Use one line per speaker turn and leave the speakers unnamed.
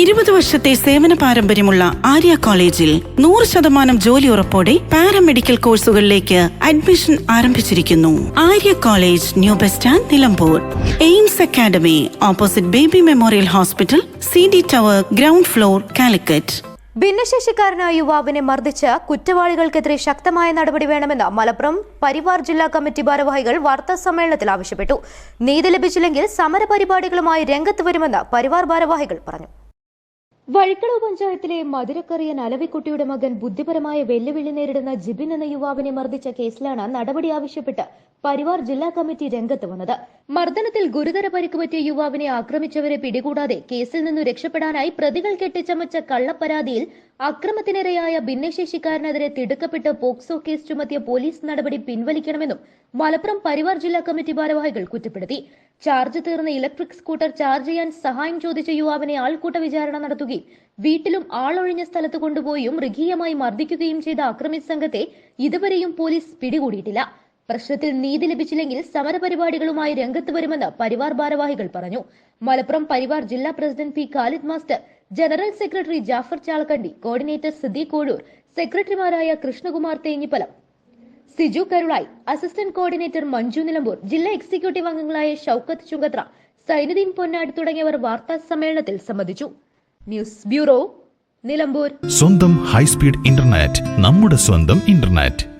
ഇരുപത് വർഷത്തെ സേവന പാരമ്പര്യമുള്ള ആര്യ കോളേജിൽ നൂറ് ശതമാനം ജോലി ഉറപ്പോടെ പാരാമെഡിക്കൽ കോഴ്സുകളിലേക്ക് അഡ്മിഷൻ ആരംഭിച്ചിരിക്കുന്നു. Arya college new bus stand Nilambur. AIMS academy opposite baby memorial hospital C D tower ground floor Calicut.
ഭിന്നശേഷിക്കാരനായ യുവാവിനെ മർദ്ദിച്ച് കുറ്റവാളികൾക്കെതിരെ ശക്തമായ നടപടി വേണമെന്ന് മലപ്പുറം പരിവാർ ജില്ലാ കമ്മിറ്റി ഭാരവാഹികൾ വാർത്താ സമ്മേളനത്തിൽ ആവശ്യപ്പെട്ടു. നീതി ലഭിച്ചില്ലെങ്കിൽ സമരപരിപാടികളുമായി രംഗത്ത് വരുമെന്ന് പരിവാർ ഭാരവാഹികൾ പറഞ്ഞു. വഴിക്കടവ് പഞ്ചായത്തിലെ മധുരക്കറിയൻ അലവിക്കുട്ടിയുടെ മകൻ ബുദ്ധിപരമായ വെല്ലുവിളി നേരിടുന്ന ജിബിൻ എന്ന യുവാവിനെ മർദ്ദിച്ച കേസിലാണ് നടപടി ആവശ്യപ്പെട്ട് പരിവാർ ജില്ലാ കമ്മിറ്റി രംഗത്ത് വന്നത്. മർദ്ദനത്തിൽ ഗുരുതര പരിക്ക് പറ്റിയ യുവാവിനെ ആക്രമിച്ചവരെ പിടികൂടാതെ കേസിൽ നിന്നു രക്ഷപ്പെടാനായി പ്രതികൾ കെട്ടിച്ചമച്ച കള്ളപ്പരാതിയിൽ അക്രമത്തിനിരയായ ഭിന്നശേഷിക്കാരനെതിരെ തിടുക്കപ്പെട്ട് പോക്സോ കേസ് ചുമത്തിയ പോലീസ് നടപടി പിൻവലിക്കണമെന്നും മലപ്പുറം പരിവാർ ജില്ലാ കമ്മിറ്റി ഭാരവാഹികൾ കുറ്റപ്പെടുത്തി. ചാർജ് തീർന്ന ഇലക്ട്രിക് സ്കൂട്ടർ ചാർജ് ചെയ്യാൻ സഹായം ചോദിച്ച യുവാവിനെ ആൾക്കൂട്ട വിചാരണ നടത്തുകയും വീട്ടിലും ആളൊഴിഞ്ഞ സ്ഥലത്ത് കൊണ്ടുപോയും മൃഗീയമായി മർദ്ദിക്കുകയും ചെയ്ത അക്രമി സംഘത്തെ ഇതുവരെയും പോലീസ് പിടികൂടിയിട്ടില്ല. പ്രശ്നത്തിൽ നീതി ലഭിച്ചില്ലെങ്കിൽ സമരപരിപാടികളുമായി രംഗത്ത് വരുമെന്ന് പരിവാർ ഭാരവാഹികൾ പറഞ്ഞു. മലപ്പുറം പരിവാർ ജില്ലാ president P. Khalid master general secretary Jafar Chalakkandi coordinator Siddique Kozhur സെക്രട്ടറിമാരായ കൃഷ്ണകുമാർ തേഞ്ഞിപ്പലം സിജു കരുളായി. അസിസ്റ്റന്റ് കോർഡിനേറ്റർ മഞ്ജു നിലമ്പൂർ ജില്ലാ എക്സിക്യൂട്ടീവ് അംഗങ്ങളായ ഷൌക്കത്ത് ചുങ്കത്ര സൈനുദ്ദീൻ പൊന്നാട് തുടങ്ങിയവർ വാർത്താ സമ്മേളനത്തിൽ സംബന്ധിച്ചു. News bureau Nilambur.
സ്വന്തം ഹൈസ്പീഡ് ഇന്റർനെറ്റ് നമ്മുടെ സ്വന്തം ഇന്റർനെറ്റ്.